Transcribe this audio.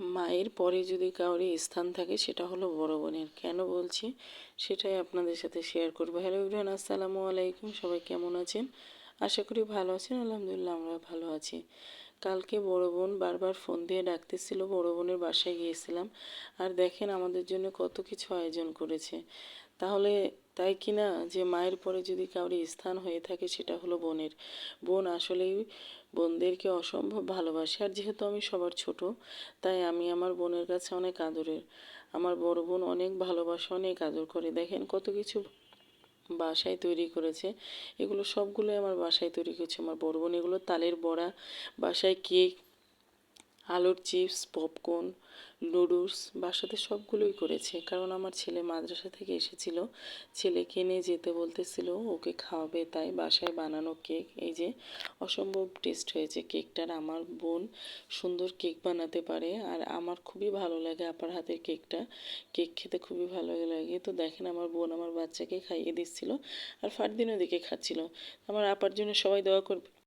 মায়ের পরে যদি কাউরে স্থান থাকে, সেটা হলো বড় বোনের। কেন বলছি? সেটাই আপনাদের সাথে শেয়ার করব। হ্যালো ইব্রাহিম আসসালামু আলাইকুম। সবাই কেমন আছেন? আশা করি ভালো আছেন, আলহামদুলিল্লাহ আমরা ভালো আছি। কালকে বড় বোন বারবার ফোন দিয়ে ডাকতেছিল, বড় বোনের বাসায় গিয়েছিলাম। আর দেখেন আমাদের জন্য কত কিছু আয়োজন করেছে। তাহলে তাই কি না যে মায়ের পরে যদি কাউরি স্থান হয়ে থাকে সেটা হলো বোনের। বোন আসলেই বোনদেরকে অসম্ভব ভালোবাসে। আর যেহেতু আমি সবার ছোট, তাই আমি আমার বোনের কাছে অনেক আদরের। আমার বড় বোন অনেক ভালোবাসে, অনেক আদর করে। দেখেন কত কিছু বাসায় তৈরি করেছে। এগুলো সবগুলোই আমার বাসায় তৈরি করেছে। আমার বড় বোন এগুলো তালের বড়া, বাসায় কেক আলুর চিপস, পপকর্ন, নুডলস বাসাতে সবগুলোই করেছে। কারণ আমার ছেলে মাদ্রাসা থেকে এসেছিল। ছেলেকে নিয়ে যেতে বলতেছিল, ওকে খাওয়াবে। তাই বাসায় বানানো কেক, এই যে অসম্ভব টেস্ট হয়েছে। কেকটার আমার বোন সুন্দর কেক বানাতে পারে আর আমার খুবই ভালো লাগে আপার হাতের কেকটা। কেক খেতে খুবই ভালো লাগে। তো দেখেন আমার বোন আমার বাচ্চাকে খাইয়ে দিচ্ছিল আর ফারদিনও দিকে খাচ্ছিল। আমার আপার জন্য সবাই দোয়া করবে।